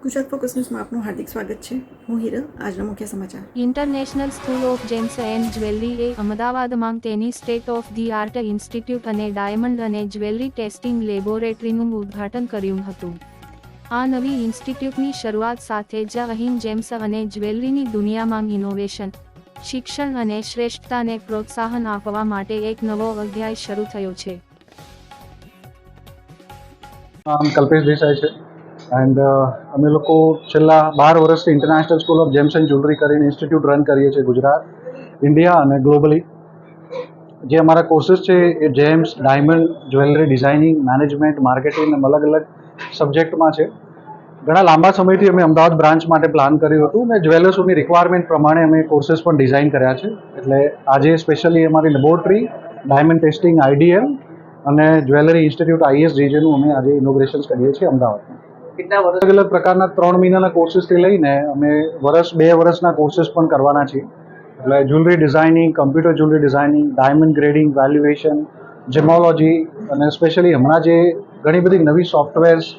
Gujarat focus ન્યૂઝમાં આપનું હાર્દિક સ્વાગત છે હું હિરલ આજના મુખ્ય સમાચાર international school of gems and jewellery એ અમદાવાદમાં તેની state of the art institute અને ડાયમંડ અને જ્વેલરી ટેસ્ટિંગ લેબોરેટરીનું ઉદ્ઘાટન કર્યું હતું આ નવી ઇન્સ્ટિટ્યૂટની શરૂઆત સાથે જ અહીં જેમ્સ અને જ્વેલરીની દુનિયામાં ઇનોવેશન શિક્ષણ અને શ્રેષ્ઠતાને પ્રોત્સાહન આપવા માટે એક નવો અધ્યાય શરૂ થયો છે કલ્પેશ દેસાઈ છે એન્ડ uh, અમે લોકો છેલ્લા બાર વર્ષથી international school of gems and jewellery કરીને ઇન્સ્ટિટ્યૂટ રન કરીએ છીએ ગુજરાત ઇન્ડિયા અને ગ્લોબલી જે અમારા કોર્સીસ છે એ gems diamond jewellery designing management marketing એમ અલગ અલગ સબ્જેક્ટમાં છે. ઘણા લાંબા સમયથી અમે અમદાવાદ બ્રાન્ચ માટે પ્લાન કર્યું હતું અને જ્વેલર્સોની રિક્વાયરમેન્ટ પ્રમાણે અમે કોર્સીસ પણ ડિઝાઇન કર્યા છે. એટલે આજે સ્પેશિયલી અમારી લેબોરેટરી ડાયમંડ ટેસ્ટિંગ આઈડીએમ અને જ્વેલરી ઇન્સ્ટિટ્યૂટ આઈએસ જેનું અમે આજે ઇનોગ્રેશન કરીએ છીએ અમદાવાદમાં. કેટલા વર્ષ? અલગ અલગ પ્રકારના ત્રણ મહિનાના કોર્સીસથી લઈને અમે વર્ષ, બે વર્ષના કોર્સીસ પણ કરવાના છીએ. એટલે jewellery designing computer jewellery designing diamond grading valuation gemmology અને સ્પેશિયલી હમણાં જે ઘણી બધી નવી સોફ્ટવેર્સ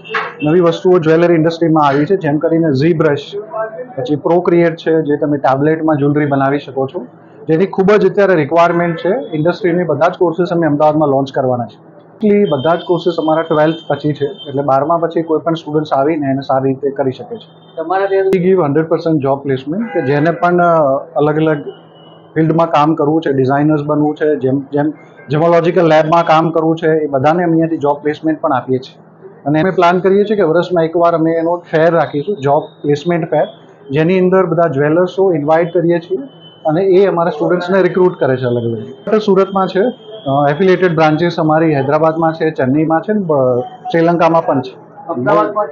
નવી વસ્તુઓ જ્વેલરી ઇન્ડસ્ટ્રીમાં આવી છે, જેમ કરીને ઝી બ્રશ પછી પ્રોક્રિએટ છે, જે તમે ટેબ્લેટમાં જ્વેલરી બનાવી શકો છો. જેની ખૂબ જ અત્યારે રિક્વાયરમેન્ટ છે. ઇન્ડસ્ટ્રીની બધા જ કોર્સીસ અમે અમદાવાદમાં લોન્ચ કરવાના છે Basically બધા જ કોર્સીસ અમારા ટ્વેલ્થ પછી છે. એટલે બારમા પછી કોઈ પણ સ્ટુડન્ટ્સ આવીને એને સારી રીતે કરી શકે છે. તમારા ત્યાં give hundred percent job placement કે જેને પણ અલગ અલગ ફિલ્ડમાં કામ કરવું છે ડિઝાઇનર્સ બનવું છે જેમ જેમ જેમોલોજીકલ લેબમાં કામ કરવું છે એ બધાને અમે અહીંયાથી જોબ પ્લેસમેન્ટ પણ આપીએ છીએ. અને અમે પ્લાન કરીએ છીએ કે વર્ષમાં એકવાર અમે એનો ફેર રાખીશું જોબ પ્લેસમેન્ટ ફેર જેની અંદર બધા જ્વેલર્સો ઇન્વાઇટ કરીએ છીએ અને એ અમારા સ્ટુડન્ટ્સને રિક્રુટ કરે છે અલગ અલગ. સુરતમાં છે એફિલિએટેડ બ્રાન્ચીસ અમારી હૈદરાબાદમાં છે ચેન્નઈમાં છે શ્રીલંકામાં પણ છે. અમદાવાદમાં